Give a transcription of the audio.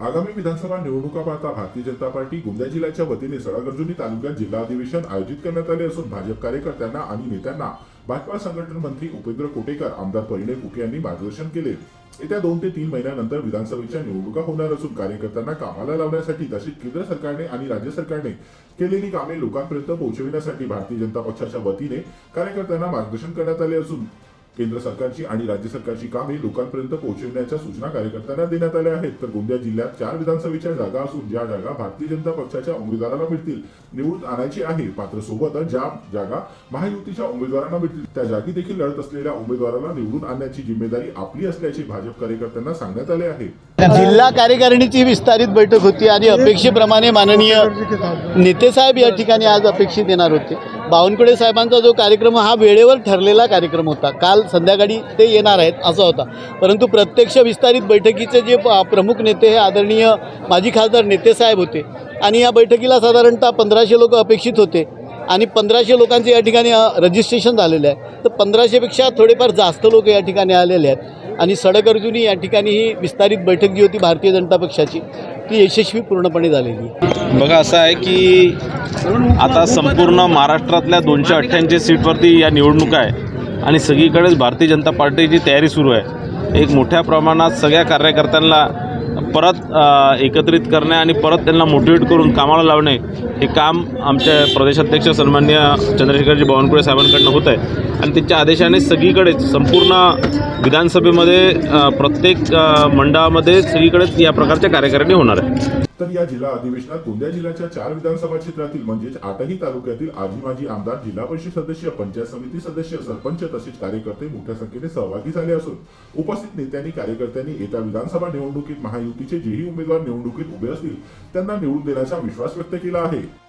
आगामी विधानसभा निवडणुका पाहता भारतीय जनता पार्टी गोंदिया जिल्ह्याच्या वतीने सडागर्जुनी तालुक्यात जिल्हा अधिवेशन आयोजित करण्यात आले असून भाजप कार्यकर्त्यांना आणि नेत्यांना भाजपा संघटन मंत्री उपेंद्र कोटेकर आमदार परिणय फुके यांनी मार्गदर्शन केले. येत्या दोन ते तीन महिन्यानंतर विधानसभेच्या निवडणुका होणार असून कार्यकर्त्यांना कामाला लावण्यासाठी तसेच केंद्र सरकारने आणि राज्य सरकारने केलेली कामे लोकांपर्यंत पोहोचविण्यासाठी भारतीय जनता पक्षाच्या वतीने कार्यकर्त्यांना मार्गदर्शन करण्यात आले असून केंद्र सरकारची आणि राज्य सरकारची कामे लोकांपर्यंत पोहोचविण्याच्या सूचना कार्यकर्त्यांना देण्यात आल्या आहेत. तर गोंदिया जिल्ह्यात चार विधानसभेच्या जागा असून ज्या जागा भारतीय जनता पक्षाच्या उमेदवाराला मिळतील निवडून आणायची आहे. मात्र सोबतच ज्या जागा महायुतीच्या उमेदवारांना मिळतील त्या जागी देखील लढत असलेल्या उमेदवाराला निवडून आणण्याची जिम्मेदारी आपली असल्याचे भाजप कार्यकर्त्यांना सांगण्यात आले आहे. जिल्हा कार्यकारिणीची विस्तारित बैठक होती आणि अपेक्षेप्रमाणे माननीय नेतेसाहेब या ठिकाणी आज अपेक्षित येणार होते. बावनकुळे साहेबांचा जो कार्यक्रम हा वेळेवर ठरलेला कार्यक्रम होता. काल संध्याकाळी ते येणार आहेत असा होता. परंतु प्रत्यक्ष विस्तारित बैठकीचे जे प- प्रमुख नेते हे आदरणीय माजी खासदार नेतेसाहेब होते. आणि या बैठकीला साधारणतः पंधराशे लोक अपेक्षित होते. आणि पंधराशे लोकांचे या ठिकाणी रजिस्ट्रेशन झालेलं आहे. तर पंधराशेपेक्षा थोडेफार जास्त लोक या ठिकाणी आलेले आहेत. आणि सडक अर्जुनी या ठिकाणी ही विस्तारित बैठक जी होती भारतीय जनता पक्षाची ती यशस्वी पूर्णपणे झालेली बघा असं आहे की आता संपूर्ण महाराष्ट्रातल्या दोनशे अठ्ठ्याऐंशी सीटवरती या निवडणुका आहे आणि सगळीकडेच भारतीय जनता पार्टीची तयारी सुरू आहे. एक मोठ्या प्रमाणात सगळ्या कार्यकर्त्यांना परत एकत्रित करणे आणि परत त्यांना मोटिवेट करून कामाला लावणे हे काम आमच्या प्रदेशाध्यक्ष सन्मान्य चंद्रशेखरजी बावनकुळे साहेबांकडनं होत आहे. आणि त्यांच्या आदेशाने सगळीकडेच संपूर्ण विधानसभेमध्ये प्रत्येक मंडळामध्ये सगळीकडेच या प्रकारच्या कार्यकारिणी होणार आहे तर या जिल्हा अधिवेशनात गोंदिया जिल्ह्याच्या चार विधानसभा क्षेत्रातील म्हणजेच आठही तालुक्यातील आजी माजी आमदार जिल्हा परिषद सदस्य पंचायत समिती सदस्य सरपंच तसेच कार्यकर्ते मोठ्या संख्येने सहभागी झाले असून उपस्थित नेत्यांनी कार्यकर्त्यांनी येत्या विधानसभा निवडणुकीत महायुतीचे जेही उमेदवार निवडणुकीत उभे असतील त्यांना निवडून देण्याचा विश्वास व्यक्त केला आहे.